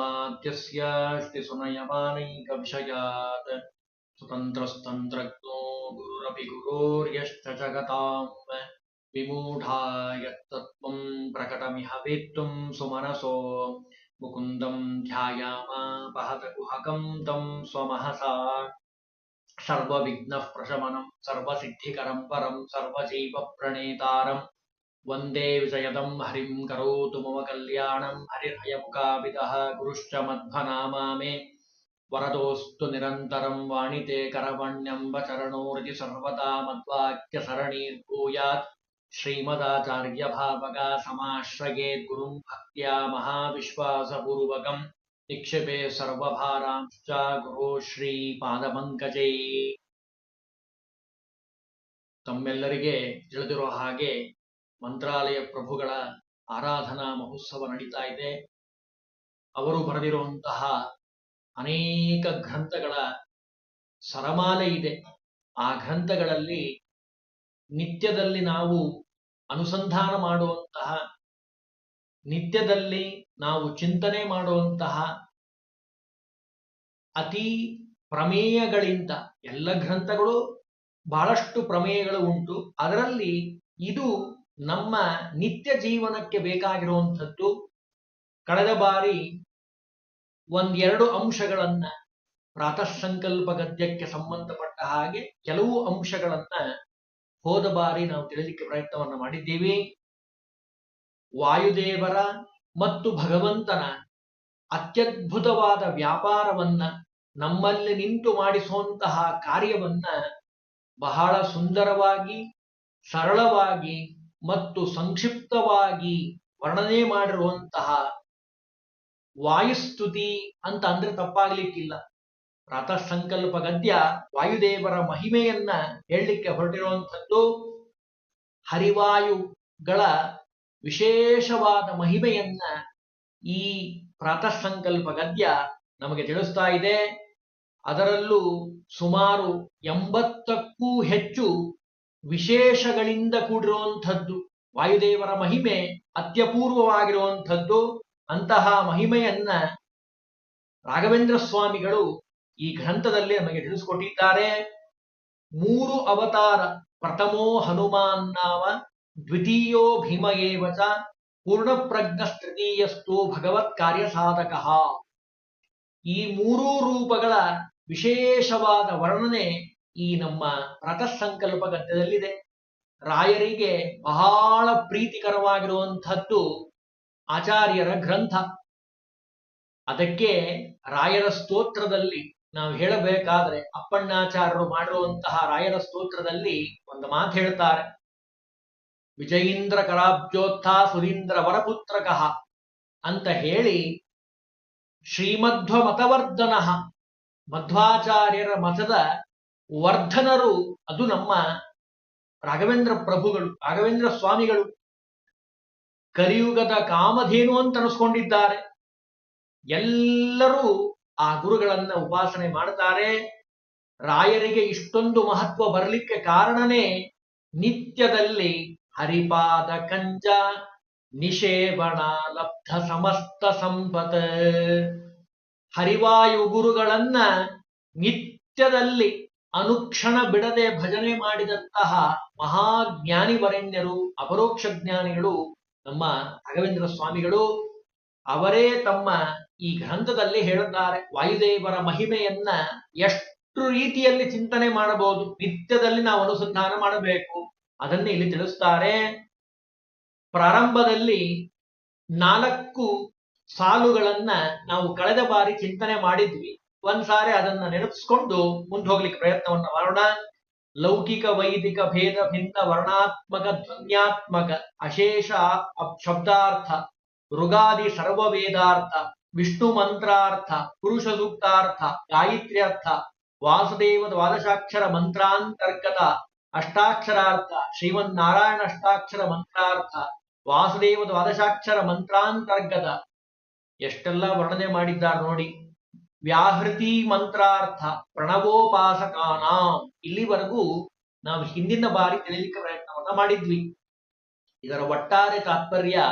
मात्यस्याष्टिसुनयमानैकविषयात् स्वतन्त्रस्तन्त्रज्ञो गुरुरपि गुरोर्यश्च जगताम्। विमूढायत्तत्त्वम् प्रकटमिह वेत्तुम् सुमनसो। मुकुन्दम् ध्यायामापहतकुहकम् तम् स्वमहसा। सर्वविघ्नः प्रशमनम् सर्वसिद्धिकरम् परम् सर्वजीवप्रणेतारम्। ಪ್ರಶಮನಂ ಸರ್ವಸಿದ್ಧಿಕರಂ ಪರಂ ಸರ್ವಜೈವ ಪ್ರಣೇತಾರಂ ವಂದೇ ವಿಜಯದಂ ಹರಿಂ ಕರೋತು ಮಮ ಕಲ್ಯಾಣಂ ಹರಿರ್ಹಯಮುಖಾವಿದಃ ಗುರುಶ್ಚ ಮಧ್ವನಾಮಾ ಮೇ ವರದೋಸ್ತು ನಿರಂತರಂ ವಾಣಿತೆ ಕರವಣ್ಯಂಬ ಚರಣೋರಿತಿ ಸರ್ವದಾ ಮದ್ವಾಕ್ಯ ಸರಣೀರ್ಭೂಯಾತ್ ಶ್ರೀಮದಾಚಾರ್ಯ ಭಾವಗ ಸಮಾಶ್ರಯೇತ್ ಗುರುಂ ಭಕ್ತ್ಯಾ ಮಹಾವಿಶ್ವಾಸಪೂರ್ವಕಂ ನಿಕ್ಷಿಪೆ ಸರ್ವಭಾರಾಂಶ್ಚ ಗುರು ಶ್ರೀ ಪಾದಪಂಕಜೈ ತಮ್ಮೆಲ್ಲರಿಗೆ ತಿಳಿದಿರೋ ಹಾಗೆ ಮಂತ್ರಾಲಯ ಪ್ರಭುಗಳ ಆರಾಧನಾ ಮಹೋತ್ಸವ ನಡೀತಾ ಇದೆ. ಅವರು ಬರೆದಿರುವಂತಹ ಅನೇಕ ಗ್ರಂಥಗಳ ಸರಮಾಲೆ ಇದೆ. ಆ ಗ್ರಂಥಗಳಲ್ಲಿ ನಿತ್ಯದಲ್ಲಿ ನಾವು ಅನುಸಂಧಾನ ಮಾಡುವಂತಹ, ನಿತ್ಯದಲ್ಲಿ ನಾವು ಚಿಂತನೆ ಮಾಡುವಂತಹ ಅತಿ ಪ್ರಮೇಯಗಳಿಂದ ಎಲ್ಲ ಗ್ರಂಥಗಳು ಬಹಳಷ್ಟು ಪ್ರಮೇಯಗಳು ಉಂಟು. ಅದರಲ್ಲಿ ಇದು ನಮ್ಮ ನಿತ್ಯ ಜೀವನಕ್ಕೆ ಬೇಕಾಗಿರುವಂಥದ್ದು ಕಳೆದ ಬಾರಿ ಒಂದೆರಡು ಅಂಶಗಳನ್ನ ಪ್ರಾತಃ ಸಂಕಲ್ಪ ಗದ್ಯಕ್ಕೆ ಸಂಬಂಧಪಟ್ಟ ಹಾಗೆ ಕೆಲವು ಅಂಶಗಳನ್ನ ಹೋದ ಬಾರಿ ನಾವು ತಿಳಿಲಿಕ್ಕೆ ಪ್ರಯತ್ನವನ್ನು ಮಾಡಿದ್ದೀವಿ. ವಾಯುದೇವರ ಮತ್ತು ಭಗವಂತನ ಅತ್ಯದ್ಭುತವಾದ ವ್ಯಾಪಾರವನ್ನ ನಮ್ಮಲ್ಲಿ ನಿಂತು ಮಾಡಿಸುವಂತಹ ಕಾರ್ಯವನ್ನ ಬಹಳ ಸುಂದರವಾಗಿ, ಸರಳವಾಗಿ ಮತ್ತು ಸಂಕ್ಷಿಪ್ತವಾಗಿ ವರ್ಣನೆ ಮಾಡಿರುವಂತಹ ವಾಯುಸ್ತುತಿ ಅಂತ ಅಂದ್ರೆ ತಪ್ಪಾಗ್ಲಿಕ್ಕಿಲ್ಲ. ಪ್ರಾತಃ ಸಂಕಲ್ಪ ಗದ್ಯ ವಾಯುದೇವರ ಮಹಿಮೆಯನ್ನ ಹೇಳಲಿಕ್ಕೆ ಹೊರಟಿರುವಂಥದ್ದು ಹರಿವಾಯುಗಳ ವಿಶೇಷವಾದ ಮಹಿಮೆಯನ್ನ ಈ ಪ್ರಾತಃ ಸಂಕಲ್ಪ ಗದ್ಯ ನಮಗೆ ತಿಳಿಸ್ತಾ ಇದೆ. ಅದರಲ್ಲೂ ಸುಮಾರು ಎಂಬತ್ತಕ್ಕೂ ಹೆಚ್ಚು ವಿಶೇಷಗಳಿಂದ ಕೂಡಿರುವಂಥದ್ದು. ವಾಯುದೇವರ ಮಹಿಮೆ ಅತ್ಯಪೂರ್ವವಾಗಿರುವಂಥದ್ದು. ಅಂತಹ ಮಹಿಮೆಯನ್ನ ರಾಘವೇಂದ್ರ ಸ್ವಾಮಿಗಳು ಈ ಗ್ರಂಥದಲ್ಲಿ ನಮಗೆ ತಿಳಿಸಿಕೊಟ್ಟಿದ್ದಾರೆ. ಮೂರು ಅವತಾರ ಪ್ರಥಮೋ ಹನುಮಾನ್ ನಾಮ, ದ್ವಿತೀಯೋ ಭೀಮಯೇವಚ ಪೂರ್ಣ ಪ್ರಜ್ಞ ಪೂರ್ಣಪ್ರಜ್ಞಸ್ತೃತೀಯಸ್ತು ಭಗವತ್ ಕಾರ್ಯ ಸಾಧಕ. ಈ ಮೂರೂ ರೂಪಗಳ ವಿಶೇಷವಾದ ವರ್ಣನೆ ಈ ನಮ್ಮ ರಥಸಂಕಲ್ಪ ಗದ್ಯದಲ್ಲಿದೆ ರಾಯರಿಗೆ ಬಹಳ ಪ್ರೀತಿಕರವಾಗಿರುವಂಥದ್ದು ಆಚಾರ್ಯರ ಗ್ರಂಥ. ಅದಕ್ಕೆ ರಾಯರ ಸ್ತೋತ್ರದಲ್ಲಿ ನಾವು ಹೇಳಬೇಕಾದ್ರೆ ಅಪ್ಪಣ್ಣಾಚಾರ್ಯರು ಮಾಡಿರುವಂತಹ ರಾಯರ ಸ್ತೋತ್ರದಲ್ಲಿ ಒಂದು ಮಾತು ಹೇಳ್ತಾರೆ. ವಿಜಯೀಂದ್ರ ಕರಾಬ್ಜೋತ್ಥ ಸುರೀಂದ್ರ ವರಪುತ್ರಕಃ ಅಂತ ಹೇಳಿ ಶ್ರೀಮಧ್ವ ಮತವರ್ಧನ ಮಧ್ವಾಚಾರ್ಯರ ಮತದ ವರ್ಧನರು ಅದು ನಮ್ಮ ರಾಘವೇಂದ್ರ ಪ್ರಭುಗಳು, ರಾಘವೇಂದ್ರ ಸ್ವಾಮಿಗಳು. ಕಲಿಯುಗದ ಕಾಮಧೇನು ಅಂತ ಅನಿಸ್ಕೊಂಡಿದ್ದಾರೆ. ಎಲ್ಲರೂ ಆ ಗುರುಗಳನ್ನ ಉಪಾಸನೆ ಮಾಡ್ತಾರೆ. ರಾಯರಿಗೆ ಇಷ್ಟೊಂದು ಮಹತ್ವ ಬರಲಿಕ್ಕೆ ಕಾರಣನೇ ನಿತ್ಯದಲ್ಲಿ ಹರಿಪಾದ ಕಂಜ, ನಿಷೇವಣ, ಲಬ್ಧ ಸಮಸ್ತ ಸಂಪತ್. ಹರಿವಾಯು ಗುರುಗಳನ್ನ ನಿತ್ಯದಲ್ಲಿ ಅನುಕ್ಷಣ ಬಿಡದೆ ಭಜನೆ ಮಾಡಿದಂತಹ ಮಹಾಜ್ಞಾನಿ ವರೆಣ್ಯರು ಅಪರೋಕ್ಷ ಜ್ಞಾನಿಗಳು, ನಮ್ಮ ರಾಘವೇಂದ್ರ ಸ್ವಾಮಿಗಳು, ಅವರೇ ತಮ್ಮ ಈ ಗ್ರಂಥದಲ್ಲಿ ಹೇಳುತ್ತಾರೆ, ವಾಯುದೇವರ ಮಹಿಮೆಯನ್ನ ಎಷ್ಟು ರೀತಿಯಲ್ಲಿ ಚಿಂತನೆ ಮಾಡಬಹುದು, ನಿತ್ಯದಲ್ಲಿ ನಾವು ಅನುಸಂಧಾನ ಮಾಡಬೇಕು, ಅದನ್ನೇ ಇಲ್ಲಿ ತಿಳಿಸ್ತಾರೆ. ಪ್ರಾರಂಭದಲ್ಲಿ ನಾಲ್ಕು ಸಾಲುಗಳನ್ನ ನಾವು ಕಳೆದ ಬಾರಿ ಚಿಂತನೆ ಮಾಡಿದ್ವಿ. ಒಂದ್ಸಾರಿ ಅದನ್ನ ನೆನಪಿಸ್ಕೊಂಡು ಮುಂದೆ ಹೋಗ್ಲಿಕ್ಕೆ ಪ್ರಯತ್ನವನ್ನ ಮಾಡೋಣ. ಲೌಕಿಕ, ವೈದಿಕ, ಭೇದ, ಭಿನ್ನ, ವರ್ಣಾತ್ಮಕ, ಧ್ವನ್ಯಾತ್ಮಕ, ಅಶೇಷ ಶಬ್ದಾರ್ಥ ಋಗಾದಿ ಸರ್ವವೇದಾರ್ಥ, ವಿಷ್ಣು ಮಂತ್ರಾರ್ಥ, ಪುರುಷ ಸೂಕ್ತಾರ್ಥ, ಗಾಯತ್ರ್ಯರ್ಥ ವಾಸುದೇವ ದ್ವಾದಶಾಕ್ಷರ ಮಂತ್ರಾಂತರ್ಗತ ಅಷ್ಟಾಕ್ಷರಾರ್ಥ, ಶ್ರೀಮನ್ನಾರಾಯಣ ಅಷ್ಟಾಕ್ಷರ ಮಂತ್ರಾರ್ಥ ವಾಸುದೇವ ದ್ವಾದಶಾಕ್ಷರ ಮಂತ್ರಾಂತರ್ಗತ ಎಷ್ಟೆಲ್ಲ ವರ್ಣನೆ ಮಾಡಿದ್ದಾರೆ ನೋಡಿ. ವ್ಯಾಹೃತಿ ಮಂತ್ರಾರ್ಥ ಪ್ರಣವೋಪಾಸಕಾನ. ಇಲ್ಲಿವರೆಗೂ ನಾವು ಹಿಂದಿನ ಬಾರಿ ತಿಳಿಲಿಕ್ಕೆ ಪ್ರಯತ್ನವನ್ನ ಮಾಡಿದ್ವಿ. ಇದರ ಒಟ್ಟಾರೆ ತಾತ್ಪರ್ಯ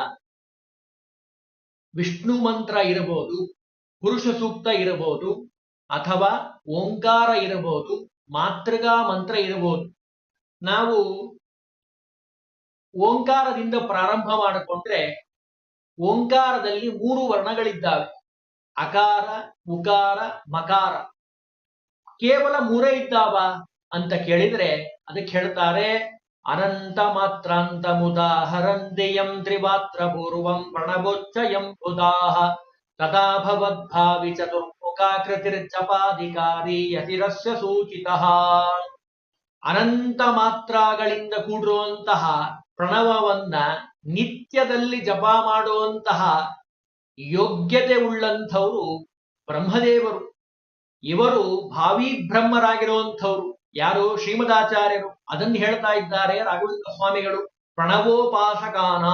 ವಿಷ್ಣು ಮಂತ್ರ ಇರಬಹುದು, ಪುರುಷ ಸೂಕ್ತ ಇರಬಹುದು, ಅಥವಾ ಓಂಕಾರ ಇರಬಹುದು, ಮಾತೃಗಾ ಮಂತ್ರ ಇರಬಹುದು. ನಾವು ಓಂಕಾರದಿಂದ ಪ್ರಾರಂಭ ಮಾಡಿಕೊಂಡ್ರೆ ಓಂಕಾರದಲ್ಲಿ ಮೂರು ವರ್ಣಗಳಿದ್ದಾವೆ. ಅಕಾರ, ಉಕಾರ, ಮಕಾರ. ಕೇವಲ ಮೂರೇ ಇದ್ದಾವ ಅಂತ ಕೇಳಿದ್ರೆ ಅದಕ್ಕೆ ಹೇಳ್ತಾರೆ, ಅನಂತ ಮಾತ್ರಾಂತ ಮುದಾಹರಂದೆಯಂ ತ್ರಿವಾತ್ರ ಪೂರ್ವಂ ಪ್ರಣವೋಚ್ಚಯಂ ಉದಾಹ. ತಥಾ ಭವದ್ಭಾವಿ ಚತುರ್ಮುಖಾಕೃತಿರ್ಜಪಾಧಿಕಾರಿ ಯತಿರಸ್ಯ ಸೂಚಿತಃ. ಅನಂತ ಮಾತ್ರಗಳಿಂದ ಕೂಡಿರುವಂತಹ ಪ್ರಣವವನ್ನ ನಿತ್ಯದಲ್ಲಿ ಜಪ ಮಾಡುವಂತಹ ಯೋಗ್ಯತೆ ಉಳ್ಳಂಥವರು ಬ್ರಹ್ಮದೇವರು. ಇವರು ಭಾವಿ ಬ್ರಹ್ಮರಾಗಿರುವಂಥವ್ರು. ಯಾರು? ಶ್ರೀಮದಾಚಾರ್ಯರು. ಅದನ್ನು ಹೇಳ್ತಾ ಇದ್ದಾರೆ ರಾಘವೇಂದ್ರ ಸ್ವಾಮಿಗಳು ಪ್ರಣವೋಪಾಸಕಾನ.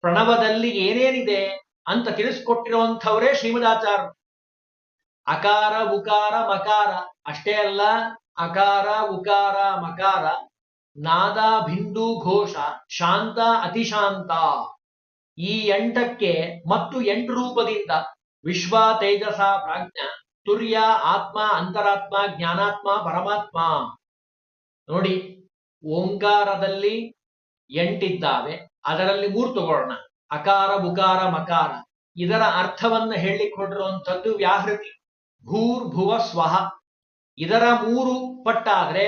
ಪ್ರಣವದಲ್ಲಿ ಏನೇನಿದೆ ಅಂತ ತಿಳಿಸ್ಕೊಟ್ಟಿರುವಂಥವರೇ ಶ್ರೀಮದಾಚಾರ್ಯರು. ಅಕಾರ, ಉಕಾರ, ಮಕಾರ. ಅಷ್ಟೇ ಅಲ್ಲ, ಅಕಾರ, ಉಕಾರ, ಮಕಾರ. ನಾದ ಬಿಂದು ಘೋಷ, ಶಾಂತ, ಅತಿಶಾಂತ. ಈ ಎಂಟಕ್ಕೆ ಮತ್ತು ಎಂಟು ರೂಪದಿಂದ ವಿಶ್ವ ತೇಜಸ ಪ್ರಾಜ್ಞ ತುರ್ಯ ಆತ್ಮ ಅಂತರಾತ್ಮ ಜ್ಞಾನಾತ್ಮ ಪರಮಾತ್ಮ. ನೋಡಿ, ಓಂಕಾರದಲ್ಲಿ ಎಂಟಿದ್ದಾವೆ, ಅದರಲ್ಲಿ ಮೂರು ತಗೊಳ್ಳೋಣ. ಅಕಾರ ಬುಕಾರ ಮಕಾರ. ಇದರ ಅರ್ಥವನ್ನ ಹೇಳಿಕೊಡಿರುವಂಥದ್ದು ಹೊರಟಿರುವಂತದ್ದು ವ್ಯಾಹೃತಿ ಭೂರ್ಭುವ ಸ್ವಹ. ಇದರ ಮೂರು ಪಟ್ಟಾದ್ರೆ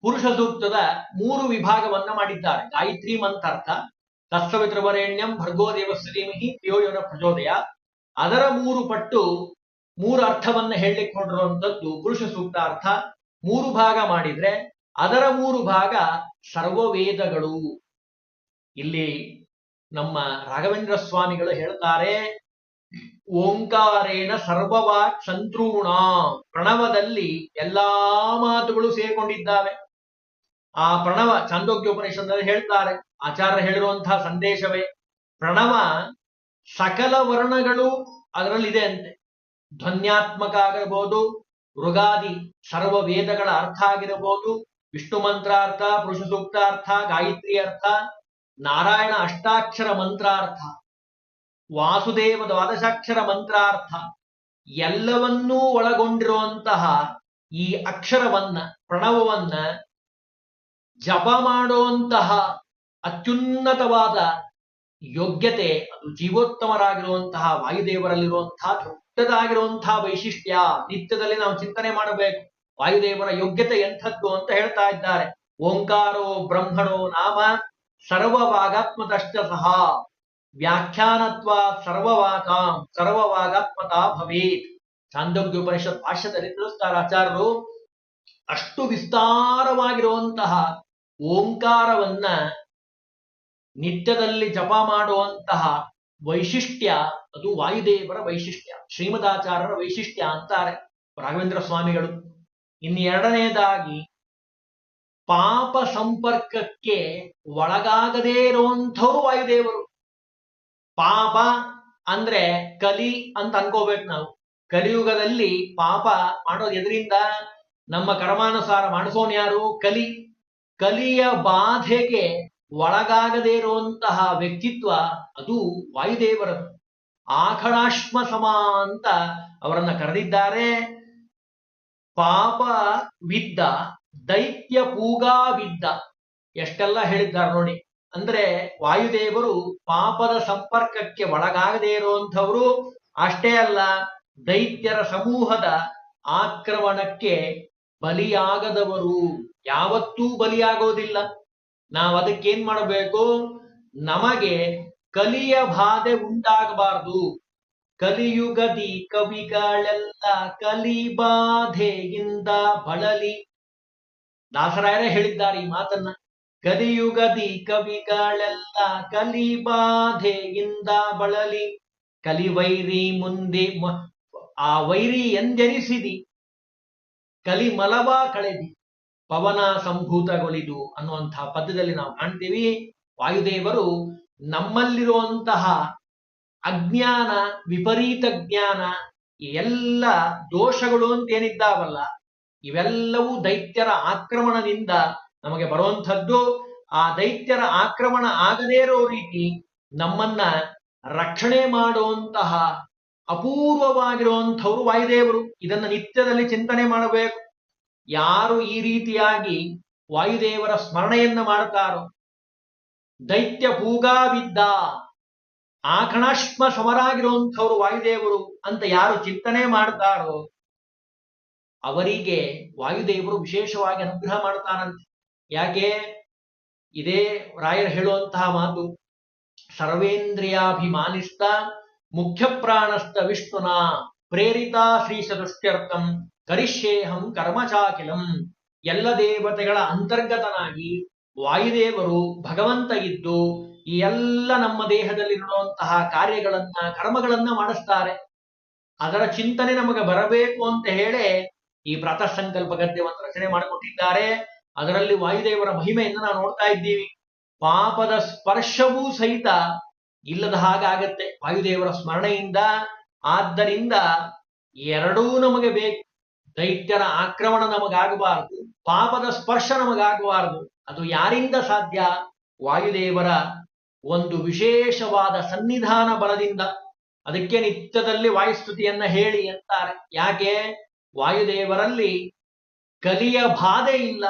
ಪುರುಷ ಸೂಕ್ತದ ಮೂರು ವಿಭಾಗವನ್ನ ಮಾಡಿದ್ದಾರೆ. ಗಾಯತ್ರಿ ಮಂತ್ರಾರ್ಥ ತತ್ಸವಿತೃವರೇಣ್ಯಂ ಭರ್ಗೋ ದೇವಸ್ಯ ಧೀಮಹಿ ಧಿಯೋಯೋನ ಪ್ರಚೋದಯ. ಅದರ ಮೂರು ಪಟ್ಟು ಮೂರು ಅರ್ಥವನ್ನ ಹೇಳಲಿಕ್ಕೆ ಹೊರಟಿರುವಂತದ್ದು ಪುರುಷ ಸೂಕ್ತಾರ್ಥ. ಮೂರು ಭಾಗ ಮಾಡಿದ್ರೆ ಅದರ ಮೂರು ಭಾಗ ಸರ್ವವೇದಗಳು. ಇಲ್ಲಿ ನಮ್ಮ ರಾಘವೇಂದ್ರ ಸ್ವಾಮಿಗಳು ಹೇಳ್ತಾರೆ, ಓಂಕಾರೇಣ ಸರ್ವವಾಕ್ ಸಂತ್ರೂಣ ಪ್ರಣವದಲ್ಲಿ ಎಲ್ಲಾ ಮಾತುಗಳು ಸೇರಿಕೊಂಡಿದ್ದಾವೆ. ಆ ಪ್ರಣವ ಚಾಂದೋಗ್ಯೋಪನಿಷತ್ನಲ್ಲಿ ಹೇಳ್ತಾರೆ. ಆಚಾರ್ಯ ಹೇಳಿರುವಂತಹ ಸಂದೇಶವೇ, ಪ್ರಣವ ಸಕಲ ವರ್ಣಗಳು ಅದರಲ್ಲಿದೆ ಅಂತೆ. ಧ್ವನ್ಯಾತ್ಮಕ ಆಗಿರಬಹುದು ಮೃಗಾದಿ ಸರ್ವ ವೇದಗಳ ಅರ್ಥ ಆಗಿರಬಹುದು ವಿಷ್ಣು ಮಂತ್ರಾರ್ಥ, ಪುರುಷ ಸೂಕ್ತಾರ್ಥ, ಗಾಯತ್ರಿ ಅರ್ಥ, ನಾರಾಯಣ ಅಷ್ಟಾಕ್ಷರ ಮಂತ್ರಾರ್ಥ, ವಾಸುದೇವ ದ್ವಾದಶಾಕ್ಷರ ಮಂತ್ರಾರ್ಥ, ಎಲ್ಲವನ್ನೂ ಒಳಗೊಂಡಿರುವಂತಹ ಈ ಅಕ್ಷರವನ್ನ, ಪ್ರಣವವನ್ನ ಜಪ ಮಾಡುವಂತಹ ಅತ್ಯುನ್ನತವಾದ ಯೋಗ್ಯತೆ, ಅದು ಜೀವೋತ್ತಮರಾಗಿರುವಂತಹ ವಾಯುದೇವರಲ್ಲಿರುವಂತಹ ದೊಡ್ಡದಾಗಿರುವಂತಹ ವೈಶಿಷ್ಟ್ಯ, ನಿತ್ಯದಲ್ಲಿ ನಾವು ಚಿಂತನೆ ಮಾಡಬೇಕು. ವಾಯುದೇವರ ಯೋಗ್ಯತೆ ಎಂಥದ್ದು ಅಂತ ಹೇಳ್ತಾ ಇದ್ದಾರೆ. ಓಂಕಾರೋ ಬ್ರಹ್ಮಣೋ ನಾಮ ಸರ್ವವಾಗಾತ್ಮದಷ್ಟ ಸಹ ವ್ಯಾಖ್ಯಾನತ್ವ ಸರ್ವವಾಕಾಂ ಸರ್ವವಾಗಾತ್ಮತಾ ಭವೇತ್. ಚಾಂದೋಗ್ಯೋಪನಿಷತ್ ಭಾಷ್ಯದಲ್ಲಿ ತಿಳಿಸ್ತಾರೆ ಆಚಾರ್ಯರು, ಅಷ್ಟು ವಿಸ್ತಾರವಾಗಿರುವಂತಹ ಓಂಕಾರವನ್ನ ನಿತ್ಯದಲ್ಲಿ ಜಪ ಮಾಡುವಂತಹ ವೈಶಿಷ್ಟ್ಯ, ಅದು ವಾಯುದೇವರ ವೈಶಿಷ್ಟ್ಯ, ಶ್ರೀಮದಾಚಾರ್ಯರ ವೈಶಿಷ್ಟ್ಯ ಅಂತಾರೆ ರಾಘವೇಂದ್ರ ಸ್ವಾಮಿಗಳು. ಇನ್ನು ಎರಡನೇದಾಗಿ, ಪಾಪ ಸಂಪರ್ಕಕ್ಕೆ ಒಳಗಾಗದೇ ಇರುವಂಥವ್ರು ವಾಯುದೇವರು. ಪಾಪ ಅಂದ್ರೆ ಕಲಿ ಅಂತ ಅನ್ಕೋಬೇಕು ನಾವು. ಕಲಿಯುಗದಲ್ಲಿ ಪಾಪ ಮಾಡೋದು ಎದರಿಂದ ನಮ್ಮ ಕರ್ಮಾನುಸಾರ ಮಾಡಿಸೋನ್ ಯಾರು? ಕಲಿ. ಕಲಿಯ ಬಾಧೆಗೆ ಒಳಗಾಗದೇ ಇರುವಂತಹ ವ್ಯಕ್ತಿತ್ವ ಅದು ವಾಯುದೇವರದು. ಆಖಡಾಶ್ಮ ಸಮ ಅಂತ ಅವರನ್ನ ಕರೆದಿದ್ದಾರೆ. ಪಾಪ ವಿದ್ದ, ದೈತ್ಯ ಪೂಗಾ ವಿದ್ದ. ಎಷ್ಟೆಲ್ಲ ಹೇಳಿದ್ದಾರೆ ನೋಡಿ. ಅಂದ್ರೆ ವಾಯುದೇವರು ಪಾಪದ ಸಂಪರ್ಕಕ್ಕೆ ಒಳಗಾಗದೇ ಇರುವಂಥವರು ಅಷ್ಟೇ ಅಲ್ಲ, ದೈತ್ಯರ ಸಮೂಹದ ಆಕ್ರಮಣಕ್ಕೆ ಬಲಿಯಾಗದವರು. ಯಾವತ್ತೂ ಬಲಿಯಾಗೋದಿಲ್ಲ. ನಾವು ಅದಕ್ಕೇನ್ ಮಾಡಬೇಕು? ನಮಗೆ ಕಲಿಯ ಬಾಧೆ ಉಂಟಾಗಬಾರದು. ಕಲಿಯುಗದಿ ಕವಿಗಳೆಲ್ಲ ಕಲಿ ಬಾಧೆಯಿಂದ ಬಳಲಿ. ದಾಸರಾಯರೇ ಹೇಳಿದ್ದಾರೆ ಈ ಮಾತನ್ನ. ಕಲಿಯುಗದಿ ಕವಿಗಳೆಲ್ಲ ಕಲಿ ಬಾಧೆಯಿಂದ ಬಳಲಿ. ಕಲಿ ವೈರಿ ಮುಂದೆ ಆ ವೈರಿ ಎಂದೆನಿಸಿದಿ. ಕಲಿ ಮಲಬಾ ಕಳೆದಿ. ಪವನ ಸಂಭೂತಗೊಳಿದು ಅನ್ನುವಂತಹ ಪದ್ಯದಲ್ಲಿ ನಾವು ಕಾಣ್ತೀವಿ. ವಾಯುದೇವರು ನಮ್ಮಲ್ಲಿರುವಂತಹ ಅಜ್ಞಾನ, ವಿಪರೀತ ಜ್ಞಾನ, ಎಲ್ಲ ದೋಷಗಳು ಅಂತ ಏನಿದ್ದಾವಲ್ಲ ಇವೆಲ್ಲವೂ ದೈತ್ಯರ ಆಕ್ರಮಣದಿಂದ ನಮಗೆ ಬರುವಂಥದ್ದು. ಆ ದೈತ್ಯರ ಆಕ್ರಮಣ ಆಗದೇ ಇರೋ ರೀತಿ ನಮ್ಮನ್ನ ರಕ್ಷಣೆ ಮಾಡುವಂತಹ ಅಪೂರ್ವವಾಗಿರುವಂಥವ್ರು ವಾಯುದೇವರು. ಇದನ್ನ ನಿತ್ಯದಲ್ಲಿ ಚಿಂತನೆ ಮಾಡಬೇಕು. ಯಾರು ಈ ರೀತಿಯಾಗಿ ವಾಯುದೇವರ ಸ್ಮರಣೆಯನ್ನ ಮಾಡ್ತಾರೋ? ದೈತ್ಯ ಭೂಗಾವಿದ್ದ ಆಕಣಾಶ್ಮ ಸಮರಾಗಿರುವಂಥವ್ರು ವಾಯುದೇವರು ಅಂತ ಯಾರು ಚಿಂತನೆ ಮಾಡ್ತಾರೋ? ಅವರಿಗೆ ವಾಯುದೇವರು ವಿಶೇಷವಾಗಿ ಅನುಗ್ರಹ ಮಾಡ್ತಾನಂತೆ ಯಾಕೆ? ಇದೇ ರಾಯರು ಹೇಳುವಂತಹ ಮಾತು, ಸರ್ವೇಂದ್ರಿಯಾಭಿಮಾನಿಸ್ತ ಮುಖ್ಯ ಪ್ರಾಣಸ್ಥ ವಿಷ್ಣುನ ಪ್ರೇರಿತ ಶ್ರೀ ಸದೃಷ್ಟ್ಯರ್ಥಂ ಕರಿಷ್ಯೇಹಂ ಕರ್ಮಚಾಕಿಲಂ. ಎಲ್ಲ ದೇವತೆಗಳ ಅಂತರ್ಗತನಾಗಿ ವಾಯುದೇವರು ಭಗವಂತ ಇದ್ದು, ಈ ಎಲ್ಲ ನಮ್ಮ ದೇಹದಲ್ಲಿರುವಂತಹ ಕಾರ್ಯಗಳನ್ನ, ಕರ್ಮಗಳನ್ನ ಮಾಡಿಸ್ತಾರೆ. ಅದರ ಚಿಂತನೆ ನಮಗೆ ಬರಬೇಕು ಅಂತ ಹೇಳಿ ಈ ಪ್ರಾತಃ ಸಂಕಲ್ಪ ಗದ್ಯವನ್ನು ರಚನೆ ಮಾಡಿಕೊಟ್ಟಿದ್ದಾರೆ. ಅದರಲ್ಲಿ ವಾಯುದೇವರ ಮಹಿಮೆಯನ್ನು ನಾವು ನೋಡ್ತಾ ಇದ್ದೀವಿ. ಪಾಪದ ಸ್ಪರ್ಶವೂ ಸಹಿತ ಇಲ್ಲದ ಹಾಗಾಗತ್ತೆ ವಾಯುದೇವರ ಸ್ಮರಣೆಯಿಂದ. ಆದ್ದರಿಂದ ಎರಡೂ ನಮಗೆ ಬೇಕು. ದೈತ್ಯರ ಆಕ್ರಮಣ ನಮಗಾಗಬಾರದು, ಪಾಪದ ಸ್ಪರ್ಶ ನಮಗಾಗಬಾರದು. ಅದು ಯಾರಿಂದ ಸಾಧ್ಯ? ವಾಯುದೇವರ ಒಂದು ವಿಶೇಷವಾದ ಸನ್ನಿಧಾನ ಬಲದಿಂದ. ಅದಕ್ಕೆ ನಿತ್ಯದಲ್ಲಿ ವಾಯುಸ್ತುತಿಯನ್ನ ಹೇಳಿ ಅಂತಾರೆ. ಯಾಕೆ? ವಾಯುದೇವರಲ್ಲಿ ಕಲಿಯ ಬಾಧೆ ಇಲ್ಲ.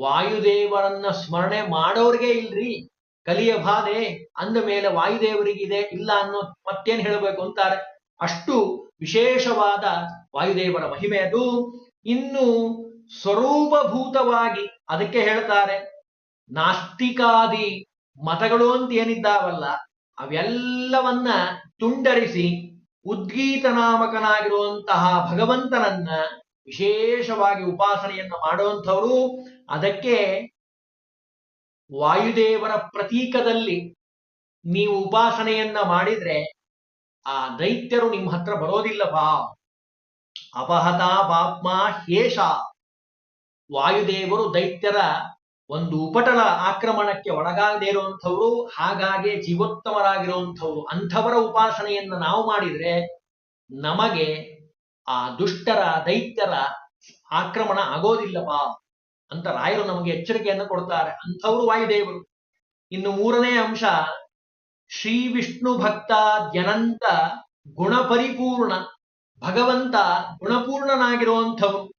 ವಾಯುದೇವರನ್ನ ಸ್ಮರಣೆ ಮಾಡೋರ್ಗೆ ಇಲ್ರಿ. ಕಲಿಯ ಬಾಧೆ ಅಂದ ಮೇಲೆ ವಾಯುದೇವರಿಗಿದೆ ಇಲ್ಲ ಅನ್ನೋ ಮತ್ತೇನ್ ಹೇಳಬೇಕು ಅಂತಾರೆ? ಅಷ್ಟು ವಿಶೇಷವಾದ ವಾಯುದೇವರ ಮಹಿಮೆ ಅದು ಇನ್ನು ಸ್ವರೂಪಭೂತವಾಗಿ ಅದಕ್ಕೆ ಹೇಳ್ತಾರೆ. ನಾಸ್ತಿಕಾದಿ ಮತಗಳು ಅಂತ ಏನಿದ್ದಾವಲ್ಲ, ಅವೆಲ್ಲವನ್ನ ತುಂಡರಿಸಿ ಉದ್ಗೀತ ನಾಮಕನಾಗಿರುವಂತಹ ಭಗವಂತನನ್ನ ವಿಶೇಷವಾಗಿ ಉಪಾಸನೆಯನ್ನ ಮಾಡುವಂಥವರು ಅದಕ್ಕೆ ವಾಯುದೇವರ ಪ್ರತೀಕದಲ್ಲಿ ನೀವು ಉಪಾಸನೆಯನ್ನ ಮಾಡಿದ್ರೆ ಆ ದೈತ್ಯರು ನಿಮ್ಮ ಹತ್ರ ಬರೋದಿಲ್ಲವಾ ಅಪಹತ ಪಾಪ್ಮ ಹೇಷ. ವಾಯುದೇವರು ದೈತ್ಯರ ಒಂದು ಉಪಟಳ ಆಕ್ರಮಣಕ್ಕೆ ಒಳಗಾಗದೇ ಇರುವಂಥವ್ರು, ಹಾಗಾಗಿ ಜೀವೋತ್ತಮರಾಗಿರುವಂಥವ್ರು, ಅಂಥವರ ಉಪಾಸನೆಯನ್ನ ನಾವು ಮಾಡಿದ್ರೆ ನಮಗೆ ಆ ದುಷ್ಟರ, ದೈತ್ಯರ ಆಕ್ರಮಣ ಆಗೋದಿಲ್ಲಪ್ಪ ಅಂತ ರಾಯರು ನಮಗೆ ಎಚ್ಚರಿಕೆಯನ್ನು ಕೊಡ್ತಾರೆ. ಅಂಥವ್ರು ವಾಯುದೇವರು. ಇನ್ನು ಮೂರನೇ ಅಂಶ, ಶ್ರೀ ವಿಷ್ಣು ಭಕ್ತ ಜ್ಞನಂತ ಗುಣಪರಿಪೂರ್ಣ. ಭಗವಂತ ಗುಣಪೂರ್ಣನಾಗಿರುವಂಥವು,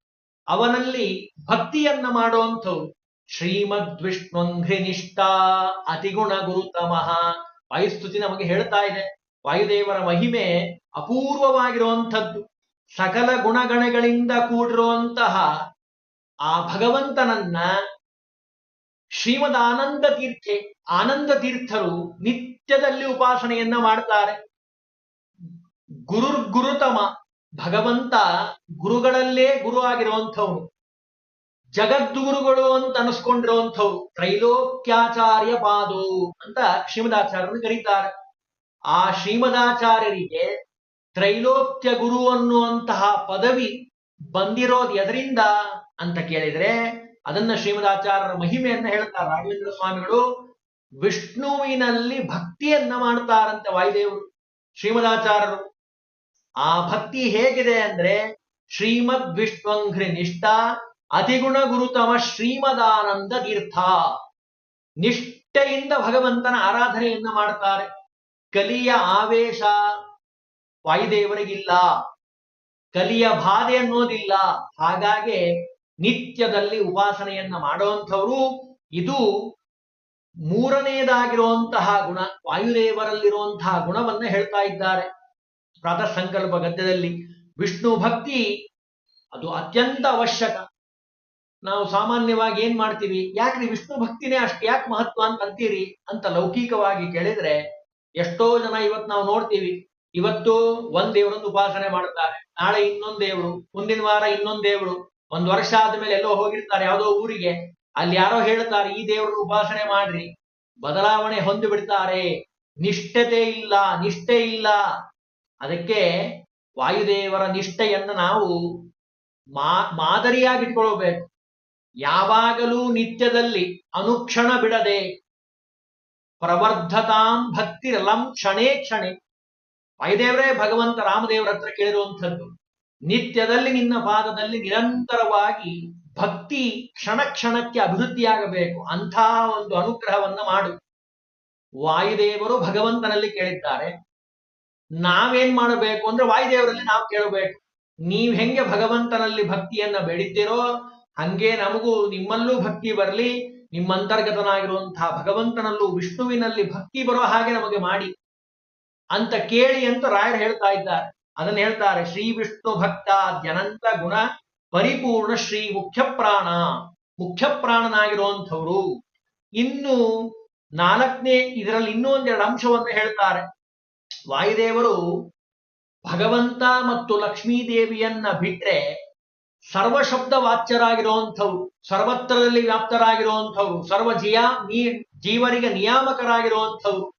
ಅವನಲ್ಲಿ ಭಕ್ತಿಯನ್ನ ಮಾಡುವಂಥವು. ಶ್ರೀಮದ್ ವಿಷ್ಣುಂಘ್ರಿ ನಿಷ್ಠಾ ಅತಿಗುಣ ಗುರುತಮಃ ವಾಯುಸ್ತುತಿ ನಮಗೆ ಹೇಳ್ತಾ ಇದೆ, ವಾಯುದೇವರ ಮಹಿಮೆ ಅಪೂರ್ವವಾಗಿರುವಂಥದ್ದು. ಸಕಲ ಗುಣಗಣಗಳಿಂದ ಕೂಡಿರುವಂತಹ ಆ ಭಗವಂತನನ್ನ ಶ್ರೀಮದ್ ಆನಂದ ತೀರ್ಥೆ, ಆನಂದ ತೀರ್ಥರು ನಿತ್ಯದಲ್ಲಿ ಉಪಾಸನೆಯನ್ನ ಮಾಡ್ತಾರೆ. ಗುರುರ್ಗುರುತಮ ಭಗವಂತ ಗುರುಗಳಲ್ಲೇ ಗುರು ಆಗಿರುವಂಥವ್ರು ಜಗದ್ಗುರುಗಳು ಅಂತ ಅನಿಸ್ಕೊಂಡಿರುವಂಥವ್ರು. ತ್ರೈಲೋಕ್ಯಾಚಾರ್ಯ ಪಾದು ಅಂತ ಶ್ರೀಮದಾಚಾರ್ಯರನ್ನು ಕರೀತಾರೆ. ಆ ಶ್ರೀಮದಾಚಾರ್ಯರಿಗೆ ತ್ರೈಲೋಕ್ಯ ಗುರು ಅನ್ನುವಂತಹ ಪದವಿ ಬಂದಿರೋದು ಎದರಿಂದ ಅಂತ ಕೇಳಿದ್ರೆ ಅದನ್ನ ಶ್ರೀಮದಾಚಾರ್ಯರ ಮಹಿಮೆಯನ್ನ ಹೇಳ್ತಾರೆ ರಾಘವೇಂದ್ರ ಸ್ವಾಮಿಗಳು. ವಿಷ್ಣುವಿನಲ್ಲಿ ಭಕ್ತಿಯನ್ನ ಮಾಡ್ತಾರಂತೆ ವಾಯುದೇವರು. ಶ್ರೀಮದಾಚಾರ್ಯರು ಆ ಭಕ್ತಿ ಹೇಗಿದೆ ಅಂದ್ರೆ ಶ್ರೀಮದ್ ವಿಶ್ವಂಘ್ರಿ ನಿಷ್ಠಾ ಅತಿಗುಣ ಗುರುತಮ ಶ್ರೀಮದಾನಂದ ತೀರ್ಥ. ನಿಷ್ಠೆಯಿಂದ ಭಗವಂತನ ಆರಾಧನೆಯನ್ನ ಮಾಡ್ತಾರೆ. ಕಲಿಯ ಆವೇಶ ವಾಯುದೇವರಿಗಿಲ್ಲ, ಕಲಿಯ ಬಾಧೆ ಅನ್ನೋದಿಲ್ಲ. ಹಾಗಾಗಿ ನಿತ್ಯದಲ್ಲಿ ಉಪಾಸನೆಯನ್ನ ಮಾಡುವಂಥವ್ರು ಇದು ಮೂರನೇದಾಗಿರುವಂತಹ ಗುಣ, ವಾಯುದೇವರಲ್ಲಿರುವಂತಹ ಗುಣವನ್ನ ಹೇಳ್ತಾ ಇದ್ದಾರೆ. ಪ್ರಾತಃ ಸಂಕಲ್ಪ ಗದ್ಯದಲ್ಲಿ, ವಿಷ್ಣು ಭಕ್ತಿ, ಅದು ಅತ್ಯಂತ ಅವಶ್ಯಕ. ನಾವು ಸಾಮಾನ್ಯವಾಗಿ ಏನ್ ಮಾಡ್ತೀವಿ? ಯಾಕ್ರಿ ವಿಷ್ಣು ಭಕ್ತಿನೇ ಅಷ್ಟು ಯಾಕೆ ಮಹತ್ವ ಅಂತ ಅಂತೀರಿ? ಅಂತ ಲೌಕಿಕವಾಗಿ ಕೇಳಿದ್ರೆ, ಎಷ್ಟೋ ಜನ ಇವತ್ತು ನಾವು ನೋಡ್ತೀವಿ. ಇವತ್ತು ಒಂದ್ ದೇವರನ್ನು ಉಪಾಸನೆ ಮಾಡುತ್ತಾರೆ. ನಾಳೆ ಇನ್ನೊಂದ್ ದೇವರು, ಮುಂದಿನ ವಾರ ಇನ್ನೊಂದ್ ದೇವರು, ಒಂದ್ ವರ್ಷ ಆದ್ಮೇಲೆ ಎಲ್ಲೋ ಹೋಗಿರ್ತಾರೆ ಯಾವುದೋ ಊರಿಗೆ. ಅಲ್ಲಿ ಯಾರೋ ಹೇಳ್ತಾರೆ ಈ ದೇವರನ್ನು ಉಪಾಸನೆ ಮಾಡ್ರಿ. ಬದಲಾವಣೆ ಹೊಂದಿ ಬಿಡ್ತಾರೆ ನಿಷ್ಠತೆ ಇಲ್ಲ, ನಿಷ್ಠೆ ಇಲ್ಲ. ಅದಕ್ಕೆ ವಾಯುದೇವರ ನಿಷ್ಠೆಯನ್ನು ನಾವು ಮಾ, ಮಾದರಿಯಾಗಿಟ್ಕೊಳ್ಬೇಕು. ಯಾವಾಗಲೂ ನಿತ್ಯದಲ್ಲಿ ಅನುಕ್ಷಣ ಬಿಡದೆ ಪ್ರವರ್ಧತಾಂ ಭಕ್ತಿರಲಂ ಕ್ಷಣೇ ಕ್ಷಣೆ. ವಾಯುದೇವರೇ, ಭಗವಂತ ರಾಮದೇವರ ಹತ್ರ ಕೇಳಿರುವಂಥದ್ದು, ನಿತ್ಯದಲ್ಲಿ ನಿನ್ನ ಪಾದದಲ್ಲಿ ನಿರಂತರವಾಗಿ ಭಕ್ತಿ ಕ್ಷಣ ಕ್ಷಣಕ್ಕೆ ಅಭಿವೃದ್ಧಿಯಾಗಬೇಕು. ಅಂಥ ಒಂದು ಅನುಗ್ರಹವನ್ನ ಮಾಡು. ವಾಯುದೇವರು ಭಗವಂತನಲ್ಲಿ ಕೇಳಿದ್ದಾರೆ. ನಾವೇನ್ ಮಾಡಬೇಕು ಅಂದ್ರೆ ವಾಯುದೇವರಲ್ಲಿ ನಾವು ಕೇಳಬೇಕು. ನೀವ್ ಹೆಂಗೆ ಭಗವಂತನಲ್ಲಿ ಭಕ್ತಿಯನ್ನ ಬೆಳಿದ್ದೀರೋ ಹಂಗೆ ನಮಗೂ ನಿಮ್ಮಲ್ಲೂ ಭಕ್ತಿ ಬರಲಿ. ನಿಮ್ಮ ಅಂತರ್ಗತನಾಗಿರುವಂತಹ ಭಗವಂತನಲ್ಲೂ ವಿಷ್ಣುವಿನಲ್ಲಿ ಭಕ್ತಿ ಬರೋ ಹಾಗೆ ನಮಗೆ ಮಾಡಿ ಅಂತ ಕೇಳಿ ಅಂತ ರಾಯರು ಹೇಳ್ತಾ ಇದ್ದಾರೆ. ಅದನ್ನ ಹೇಳ್ತಾರೆ, ಶ್ರೀ ವಿಷ್ಣು ಭಕ್ತ ಜನಂತ ಗುಣ ಪರಿಪೂರ್ಣ ಶ್ರೀ ಮುಖ್ಯ ಪ್ರಾಣ ಮುಖ್ಯ ಪ್ರಾಣನಾಗಿರುವಂಥವ್ರು ಇನ್ನು ನಾಲ್ಕನೇ, ಇದರಲ್ಲಿ ಇನ್ನೂ ಒಂದೆರಡು ಅಂಶವನ್ನು ಹೇಳ್ತಾರೆ. ವಾಯುದೇವರು ಭಗವಂತ ಮತ್ತು ಲಕ್ಷ್ಮೀದೇವಿಯನ್ನ ಬಿಟ್ರೆ ಸರ್ವಶಬ್ದ ವಾಚ್ಯರಾಗಿರುವಂಥವು ಸರ್ವತ್ರದಲ್ಲಿ ವ್ಯಾಪ್ತರಾಗಿರುವಂಥವು ಸರ್ವ ಜಿಯಾ, ನೀ, ಜೀವರಿಗೆ ನಿಯಾಮಕರಾಗಿರುವಂಥವು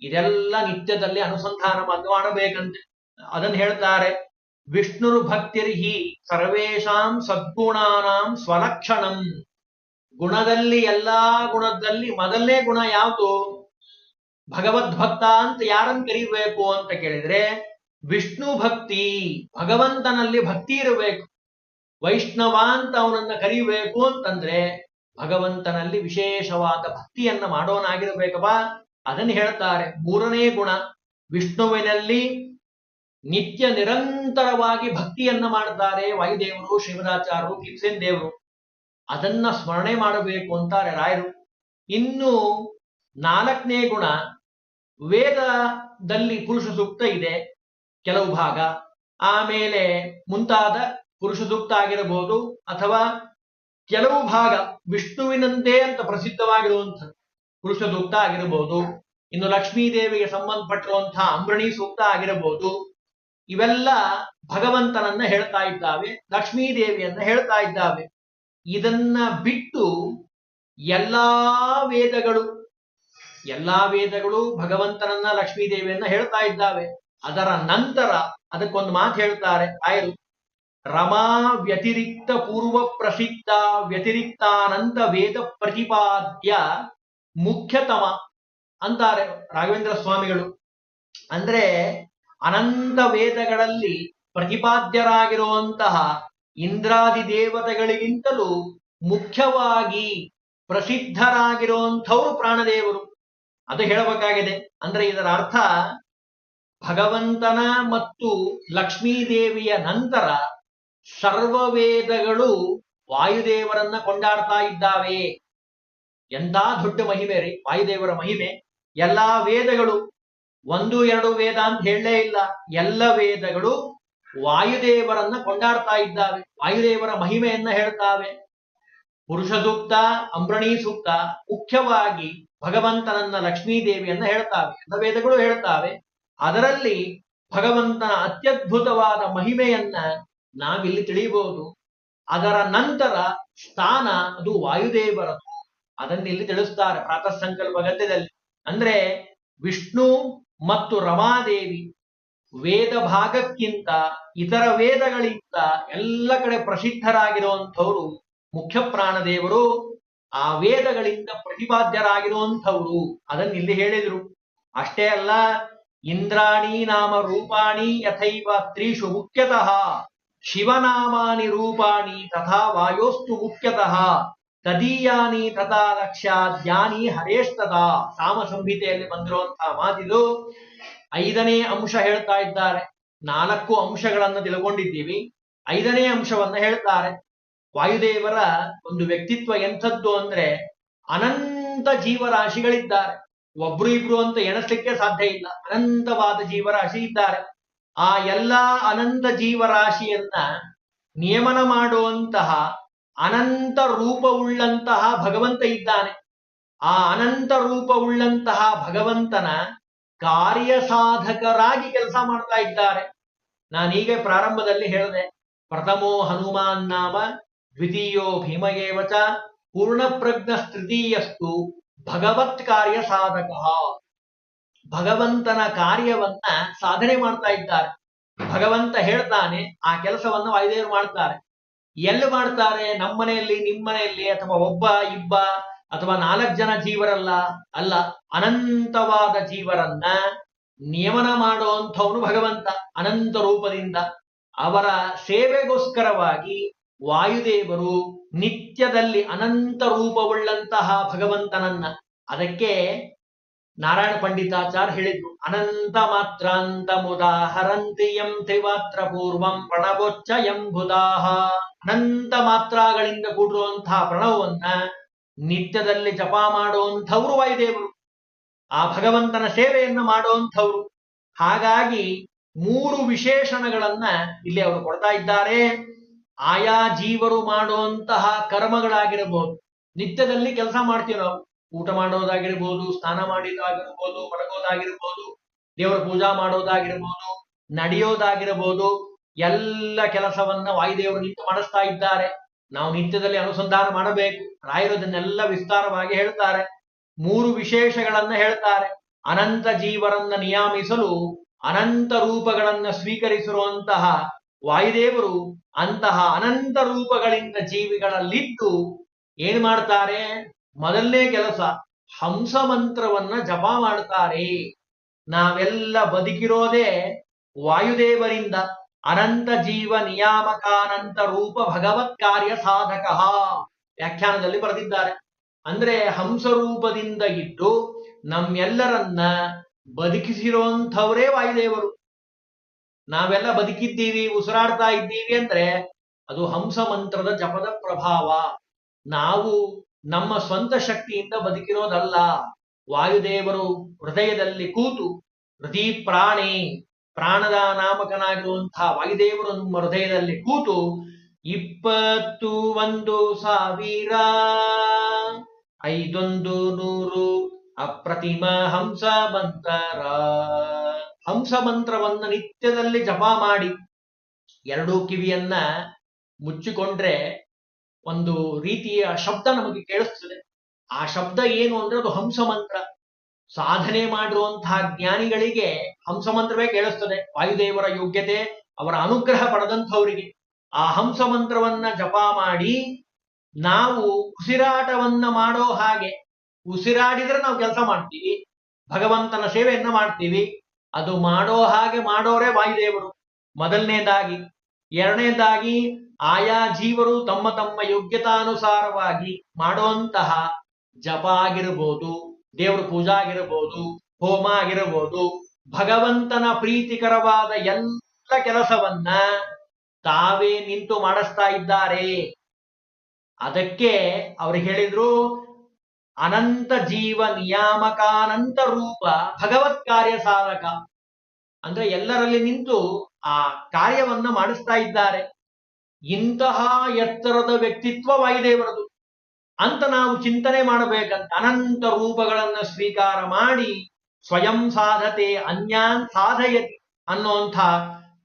ಇದೆಲ್ಲ ನಿತ್ಯದಲ್ಲಿ ಅನುಸಂಧಾನ ಮಾಡಬೇಕಂತೆ ಅದನ್ನ ಹೇಳ್ತಾರೆ. ವಿಷ್ಣುರು ಭಕ್ತಿರ್ಹಿ ಸರ್ವೇಶಾಂ ಸದ್ಗುಣಾನಾಂ ಸ್ವಲಕ್ಷಣಂ. ಗುಣದಲ್ಲಿ ಎಲ್ಲಾ ಗುಣದಲ್ಲಿ ಮೊದಲನೇ ಗುಣ ಯಾವುದು? ಭಗವದ್ಭಕ್ತ ಅಂತ ಯಾರನ್ನು ಕರೀಬೇಕು ಅಂತ ಕೇಳಿದ್ರೆ ವಿಷ್ಣು ಭಕ್ತಿ, ಭಗವಂತನಲ್ಲಿ ಭಕ್ತಿ ಇರಬೇಕು. ವೈಷ್ಣವ ಅಂತ ಅವನನ್ನ ಕರೀಬೇಕು ಅಂತಂದ್ರೆ ಭಗವಂತನಲ್ಲಿ ವಿಶೇಷವಾದ ಭಕ್ತಿಯನ್ನ ಮಾಡೋನಾಗಿರ್ಬೇಕಪ್ಪ. ಅದನ್ನು ಹೇಳ್ತಾರೆ. ಮೂರನೇ ಗುಣ, ವಿಷ್ಣುವಿನಲ್ಲಿ ನಿತ್ಯ ನಿರಂತರವಾಗಿ ಭಕ್ತಿಯನ್ನ ಮಾಡ್ತಾರೆ ವಾಯುದೇವರು, ಶಿವರಾಚಾರ್ಯರು ಕಿಪ್ಸೆನ್ ದೇವರು. ಅದನ್ನ ಸ್ಮರಣೆ ಮಾಡಬೇಕು ಅಂತಾರೆ ರಾಯರು. ಇನ್ನು ನಾಲ್ಕನೇ ಗುಣ ವೇದದಲ್ಲಿ ಪುರುಷ ಸೂಕ್ತ ಇದೆ ಕೆಲವು ಭಾಗ. ಆಮೇಲೆ ಮುಂತಾದ ಪುರುಷ ಸೂಕ್ತ ಆಗಿರಬಹುದು ಅಥವಾ ಕೆಲವು ಭಾಗ ವಿಷ್ಣುವಿನಂತೆ ಅಂತ ಪ್ರಸಿದ್ಧವಾಗಿರುವಂಥ ಪುರುಷ ಸೂಕ್ತ ಆಗಿರಬಹುದು. ಇನ್ನು ಲಕ್ಷ್ಮೀದೇವಿಗೆ ಸಂಬಂಧಪಟ್ಟಿರುವಂತಹ ಅಂಬರಣಿ ಸೂಕ್ತ ಆಗಿರಬಹುದು. ಇವೆಲ್ಲ ಭಗವಂತನನ್ನ ಹೇಳ್ತಾ ಇದ್ದಾವೆ, ಲಕ್ಷ್ಮೀದೇವಿಯನ್ನ ಹೇಳ್ತಾ ಇದ್ದಾವೆ. ಇದನ್ನ ಬಿಟ್ಟು ಎಲ್ಲಾ ವೇದಗಳು ಎಲ್ಲಾ ವೇದಗಳು ಭಗವಂತನನ್ನ ಲಕ್ಷ್ಮೀದೇವಿಯನ್ನ ಹೇಳ್ತಾ ಇದ್ದಾವೆ. ಅದರ ನಂತರ ಅದಕ್ಕೊಂದು ಮಾತು ಹೇಳ್ತಾರೆ ಆಯರು ರಮಾ ವ್ಯತಿರಿಕ್ತ ಪೂರ್ವ ಪ್ರಸಿದ್ಧ ವ್ಯತಿರಿಕ್ತಾನಂತ ವೇದ ಪ್ರತಿಪಾದ್ಯ ಮುಖ್ಯತಮ ಅಂತಾರೆ ರಾಘವೇಂದ್ರ ಸ್ವಾಮಿಗಳು. ಅಂದ್ರೆ ಅನಂತ ವೇದಗಳಲ್ಲಿ ಪ್ರತಿಪಾದ್ಯರಾಗಿರುವಂತಹ ಇಂದ್ರಾದಿ ದೇವತೆಗಳಿಗಿಂತಲೂ ಮುಖ್ಯವಾಗಿ ಪ್ರಸಿದ್ಧರಾಗಿರುವಂಥವರು ಪ್ರಾಣದೇವರು. ಅದು ಹೇಳಬೇಕಾಗಿದೆ. ಅಂದ್ರೆ ಇದರ ಅರ್ಥ ಭಗವಂತನ ಮತ್ತು ಲಕ್ಷ್ಮೀದೇವಿಯ ನಂತರ ಸರ್ವವೇದಗಳು ವಾಯುದೇವರನ್ನ ಕೊಂಡಾಡ್ತಾ ಇದ್ದಾವೆ. ಎಂತ ದೊಡ್ಡ ಮಹಿಮೆ ರೀ, ವಾಯುದೇವರ ಮಹಿಮೆ. ಎಲ್ಲಾ ವೇದಗಳು, ಒಂದು, ಎರಡು ವೇದ ಅಂತ ಹೇಳಲೇ ಇಲ್ಲ. ಎಲ್ಲ ವೇದಗಳು ವಾಯುದೇವರನ್ನ ಕೊಂಡಾಡ್ತಾ ಇದ್ದಾವೆ. ವಾಯುದೇವರ ಮಹಿಮೆಯನ್ನ ಹೇಳ್ತಾವೆ. ಪುರುಷ ಸೂಕ್ತ ಅಂಬ್ರಣಿ ಸೂಕ್ತ ಮುಖ್ಯವಾಗಿ ಭಗವಂತನನ್ನ ಲಕ್ಷ್ಮೀ ದೇವಿಯನ್ನ ಹೇಳ್ತಾವೆ ಎಲ್ಲ ವೇದಗಳು ಹೇಳ್ತಾವೆ. ಅದರಲ್ಲಿ ಭಗವಂತನ ಅತ್ಯದ್ಭುತವಾದ ಮಹಿಮೆಯನ್ನ ನಾವಿಲ್ಲಿ ತಿಳಿಯಬಹುದು ಅದರ ನಂತರ ಸ್ಥಾನ ಅದು ವಾಯುದೇವರದು ಅದನ್ನ ಇಲ್ಲಿ ತಿಳಿಸ್ತಾರೆ ಪ್ರಾತಃ ಸಂಕಲ್ಪ ಗದ್ಯದಲ್ಲಿ. ಅಂದ್ರೆ ವಿಷ್ಣು ಮತ್ತು ರಮಾದೇವಿ ವೇದ ಭಾಗಕ್ಕಿಂತ ಇತರ ವೇದಗಳಿಂದ ಎಲ್ಲ ಕಡೆ ಪ್ರಸಿದ್ಧರಾಗಿರುವಂಥವ್ರು ಮುಖ್ಯ ಪ್ರಾಣದೇವರು ಆ ವೇದಗಳಿಂದ ಪ್ರತಿಪಾದ್ಯರಾಗಿರುವಂಥವರು. ಅದನ್ನ ಇಲ್ಲಿ ಹೇಳಿದ್ರು. ಅಷ್ಟೇ ಅಲ್ಲ, ಇಂದ್ರಾಣಿ ನಾಮ ರೂಪಾಣಿ ಯಥೈವ ತ್ರೀಷು ಮುಖ್ಯತಃ, ಶಿವನಾಮಾನಿ ರೂಪಾಣಿ ತಥಾ ವಾಯೋಸ್ತು ಮುಖ್ಯತಃ, ತದೀಯಾನಿ ತಥಾ ಲಕ್ಷ್ಯಾದ್ಯಾನಿ ಹರೇಸ್ತದಾ ಸಾಮ ಸಂಹಿತೆಯಲ್ಲಿ ಬಂದಿರುವಂತಹ ಮಾತಿದು ಐದನೇ ಅಂಶ ಹೇಳ್ತಾ ಇದ್ದಾರೆ. ನಾಲ್ಕು ಅಂಶಗಳನ್ನು ತಿಳ್ಕೊಂಡಿದ್ದೀವಿ. ಐದನೇ ಅಂಶವನ್ನ ಹೇಳ್ತಾರೆ. ವಾಯುದೇವರ ಒಂದು ವ್ಯಕ್ತಿತ್ವ ಎಂಥದ್ದು ಅಂದ್ರೆ ಅನಂತ ಜೀವರಾಶಿಗಳಿದ್ದಾರೆ. ಒಬ್ರು ಇಬ್ರು ಅಂತ ಎಣಿಸ್ಲಿಕ್ಕೆ ಸಾಧ್ಯ ಇಲ್ಲ. ಅನಂತವಾದ ಜೀವರಾಶಿ ಇದ್ದಾರೆ. ಆ ಎಲ್ಲಾ ಅನಂತ ಜೀವರಾಶಿಯನ್ನ ನಿಯಮನ ಮಾಡುವಂತಹ ಅನಂತ ರೂಪವುಳ್ಳಂತಹ ಭಗವಂತ ಇದ್ದಾನೆ. ಆ ಅನಂತ ರೂಪವುಳ್ಳಂತಹ ಭಗವಂತನ ಕಾರ್ಯ ಸಾಧಕರಾಗಿ ಕೆಲಸ ಮಾಡ್ತಾ ಇದ್ದಾರೆ. ನಾನೀಗ ಪ್ರಾರಂಭದಲ್ಲಿ ಹೇಳಿದೆ, ಪ್ರಥಮೋ ಹನುಮಾನ್ ನಾಮ ದ್ವಿತೀಯೋ ಭೀಮಯೇವಚ ಪೂರ್ಣಪ್ರಜ್ಞ ತೃತೀಯಸ್ತು ಭಗವತ್ ಕಾರ್ಯ ಸಾಧಕ. ಭಗವಂತನ ಕಾರ್ಯವನ್ನ ಸಾಧನೆ ಮಾಡ್ತಾ ಇದ್ದಾರೆ. ಭಗವಂತ ಹೇಳ್ತಾನೆ, ಆ ಕೆಲಸವನ್ನ ವಾಯುದೇವರು ಮಾಡ್ತಾರೆ. ಎಲ್ಲಿ ಮಾಡ್ತಾರೆ? ನಮ್ಮನೆಯಲ್ಲಿ ನಿಮ್ಮನೆಯಲ್ಲಿ ಅಥವಾ ಒಬ್ಬ, ಇಬ್ಬ, ಅಥವಾ ನಾಲ್ಕು ಜನ ಜೀವರಲ್ಲ, ಅಲ್ಲ, ಅನಂತವಾದ ಜೀವರನ್ನ ನಿಯಮನ ಮಾಡುವಂಥವನು ಭಗವಂತ, ಅನಂತ ರೂಪದಿಂದ. ಅವರ ಸೇವೆಗೋಸ್ಕರವಾಗಿ ವಾಯುದೇವರು ನಿತ್ಯದಲ್ಲಿ ಅನಂತ ರೂಪವುಳ್ಳಂತಹ ಭಗವಂತನನ್ನ. ಅದಕ್ಕೆ ನಾರಾಯಣ ಪಂಡಿತಾಚಾರ್ ಹೇಳಿದ್ರು, ಅನಂತ ಮಾತ್ರಾಂತ ಮುದಾಹರಂತಿ ಎಂ ತ್ರಿವಾತ್ರ ಪೂರ್ವಂ ಪ್ರಣವೋಚ್ಚ ಎಂಬುದಾಹ ಅನಂತ ಮಾತ್ರಗಳಿಂದ ಕೂಡಿರುವಂತಹ ಪ್ರಣವವನ್ನ ನಿತ್ಯದಲ್ಲಿ ಜಪ ಮಾಡುವಂಥವ್ರು ವಾಯುದೇವರು. ಆ ಭಗವಂತನ ಸೇವೆಯನ್ನು ಮಾಡುವಂಥವ್ರು. ಹಾಗಾಗಿ ಮೂರು ವಿಶೇಷಣಗಳನ್ನ ಇಲ್ಲಿ ಅವರು ಕೊಡ್ತಾ ಇದ್ದಾರೆ. ಆಯಾ ಜೀವರು ಮಾಡುವಂತಹ ಕರ್ಮಗಳಾಗಿರಬಹುದು ನಿತ್ಯದಲ್ಲಿ ಕೆಲಸ ಮಾಡ್ತೀವಿ ನಾವು. ಊಟ ಮಾಡೋದಾಗಿರ್ಬೋದು, ಸ್ನಾನ ಮಾಡಿದಾಗಿರ್ಬೋದು ಮಡಗೋದಾಗಿರ್ಬೋದು ದೇವರ ಪೂಜಾ ಮಾಡೋದಾಗಿರ್ಬೋದು ನಡೆಯೋದಾಗಿರಬಹುದು ಎಲ್ಲ ಕೆಲಸವನ್ನ ವಾಯುದೇವರು ನಿಂತು ಮಾಡಿಸ್ತಾ ಇದ್ದಾರೆ. ನಾವು ನಿತ್ಯದಲ್ಲಿ ಅನುಸಂಧಾನ ಮಾಡಬೇಕು. ರಾಯರದನ್ನೆಲ್ಲ ವಿಸ್ತಾರವಾಗಿ ಹೇಳ್ತಾರೆ. ಮೂರು ವಿಶೇಷಗಳನ್ನ ಹೇಳ್ತಾರೆ. ಅನಂತ ಜೀವರನ್ನ ನಿಯಾಮಿಸಲು ಅನಂತ ರೂಪಗಳನ್ನ ಸ್ವೀಕರಿಸಿರುವಂತಹ ವಾಯುದೇವರು ಅಂತಹ ಅನಂತ ರೂಪಗಳಿಂದ ಜೀವಿಗಳಲ್ಲಿದ್ದು ಏನ್ ಮಾಡ್ತಾರೆ? ಮೊದಲನೇ ಕೆಲಸ ಹಂಸ ಮಂತ್ರವನ್ನ ಜಪ ಮಾಡ್ತಾರೆ. ನಾವೆಲ್ಲ ಬದುಕಿರೋದೇ ವಾಯುದೇವರಿಂದ ಅನಂತ ಜೀವ ನಿಯಾಮಕಾನಂತ ರೂಪ ಭಗವತ್ ಕಾರ್ಯ ಸಾಧಕ. ವ್ಯಾಖ್ಯಾನದಲ್ಲಿ ಬರೆದಿದ್ದಾರೆ. ಅಂದ್ರೆ ಹಂಸ ರೂಪದಿಂದ ಇಟ್ಟು ನಮ್ಮೆಲ್ಲರನ್ನ ಬದುಕಿಸಿರೋಂಥವರೇ ವಾಯುದೇವರು. ನಾವೆಲ್ಲ ಬದುಕಿದ್ದೀವಿ, ಉಸಿರಾಡ್ತಾ ಇದ್ದೀವಿ ಅಂದ್ರೆ ಅದು ಹಂಸ ಮಂತ್ರದ ಜಪದ ಪ್ರಭಾವ. ನಾವು ನಮ್ಮ ಸ್ವಂತ ಶಕ್ತಿಯಿಂದ ಬದುಕಿರೋದಲ್ಲ. ವಾಯುದೇವರು ಹೃದಯದಲ್ಲಿ ಕೂತು ಹೃದಯ ಪ್ರಾಣಿ ಪ್ರಾಣದ ನಾಮಕನಾಗಿರುವಂತಹ ವಾಯುದೇವರು ನಮ್ಮ ಹೃದಯದಲ್ಲಿ ಕೂತು, ಇಪ್ಪತ್ತು ಒಂದು ಸಾವಿರ, ಐದೊಂದು ನೂರು ಅಪ್ರತಿಮ ಹಂಸ ಮಂತ್ರ. ಹಂಸ ಮಂತ್ರವನ್ನು ನಿತ್ಯದಲ್ಲಿ ಜಪ ಮಾಡಿ ಎರಡೂ ಕಿವಿಯನ್ನ ಮುಚ್ಚಿಕೊಂಡ್ರೆ ಒಂದು ರೀತಿಯ ಶಬ್ದ ನಮಗೆ ಕೇಳಿಸ್ತದೆ. ಆ ಶಬ್ದ ಏನು ಅಂದ್ರೆ ಅದು ಹಂಸ ಮಂತ್ರ ಸಾಧನೆ ಮಾಡಿರುವಂತಹ ಜ್ಞಾನಿಗಳಿಗೆ ಹಂಸ ಮಂತ್ರವೇ ಕೇಳಿಸ್ತದೆ. ವಾಯುದೇವರ ಯೋಗ್ಯತೆ, ಅವರ ಅನುಗ್ರಹ ಪಡೆದಂಥವರಿಗೆ. ಆ ಹಂಸ ಮಂತ್ರವನ್ನ ಜಪ ಮಾಡಿ ನಾವು ಉಸಿರಾಟವನ್ನ ಮಾಡೋ ಹಾಗೆ, ಉಸಿರಾಡಿದ್ರೆ ನಾವು ಕೆಲಸ ಮಾಡ್ತೀವಿ, ಭಗವಂತನ ಸೇವೆಯನ್ನ ಮಾಡ್ತೀವಿ ಅದು ಮಾಡೋ ಹಾಗೆ ಮಾಡೋರೇ ವಾಯುದೇವರು. ಮೊದಲನೇದಾಗಿ, ಎರಡನೇದಾಗಿ, ಆಯಾ ಜೀವರು ತಮ್ಮ ತಮ್ಮ ಯೋಗ್ಯತಾನುಸಾರವಾಗಿ ಮಾಡುವಂತಹ ಜಪ ಆಗಿರಬಹುದು ದೇವರ ಪೂಜಾ ಆಗಿರಬಹುದು ಹೋಮ ಆಗಿರಬಹುದು ಭಗವಂತನ ಪ್ರೀತಿಕರವಾದ ಎಲ್ಲ ಕೆಲಸವನ್ನ ತಾವೇ ನಿಂತು ಮಾಡಿಸ್ತಾ ಇದ್ದಾರೆ. ಅದಕ್ಕೆ ಅವ್ರು ಹೇಳಿದ್ರು ಅನಂತ ಜೀವ ನಿಯಾಮಕಾನಂತ ರೂಪ ಭಗವತ್ ಕಾರ್ಯ ಸಾಧಕ. ಅಂದ್ರೆ ಎಲ್ಲರಲ್ಲಿ ನಿಂತು ಆ ಕಾರ್ಯವನ್ನ ಮಾಡಿಸ್ತಾ ಇದ್ದಾರೆ. ಇಂತಹ ಎತ್ತರದ ವ್ಯಕ್ತಿತ್ವ ವಾಯುದೇವರದು. ಅಂತ ನಾವು ಚಿಂತನೆ ಮಾಡಬೇಕಂತ ಅನಂತ ರೂಪಗಳನ್ನ ಸ್ವೀಕಾರ ಮಾಡಿ ಸ್ವಯಂ ಸಾಧತೆ ಅನ್ಯಾನ್ ಸಾಧಯತಿ ಅನ್ನುವಂಥ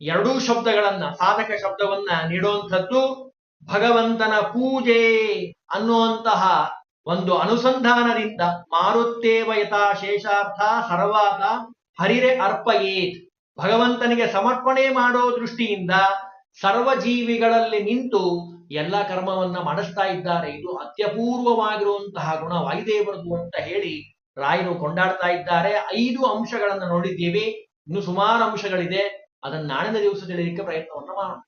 ಎರಡೂ ಶಬ್ದಗಳನ್ನ, ಸಾಧಕ ಶಬ್ದವನ್ನ ನೀಡುವಂಥದ್ದು ಭಗವಂತನ ಪೂಜೆ ಅನ್ನುವಂತಹ ಒಂದು ಅನುಸಂಧಾನದಿಂದ ಮಾರುತ್ತೇವ ಯಥಾ ಶೇಷಾರ್ಥ ಸರ್ವಾತ ಹರಿರೆ ಅರ್ಪಯೇತ್. ಭಗವಂತನಿಗೆ ಸಮರ್ಪಣೆ ಮಾಡೋ ದೃಷ್ಟಿಯಿಂದ ಸರ್ವ ಜೀವಿಗಳಲ್ಲಿ ನಿಂತು ಎಲ್ಲ ಕರ್ಮವನ್ನ ಮಾಡಿಸ್ತಾ ಇದ್ದಾರೆ. ಇದು ಅತ್ಯಪೂರ್ವವಾಗಿರುವಂತಹ ಗುಣ ವಾಯುದೇವರದು ಅಂತ ಹೇಳಿ ರಾಯರು ಕೊಂಡಾಡ್ತಾ ಇದ್ದಾರೆ. ಐದು ಅಂಶಗಳನ್ನ ನೋಡಿದ್ದೀವಿ. ಇನ್ನು ಸುಮಾರು ಅಂಶಗಳಿದೆ. ಅದನ್ನ ನಾಳಿನ ದಿವಸ ತಿಳಿಯಲಿಕ್ಕೆ ಪ್ರಯತ್ನವನ್ನು ಮಾಡೋಣ.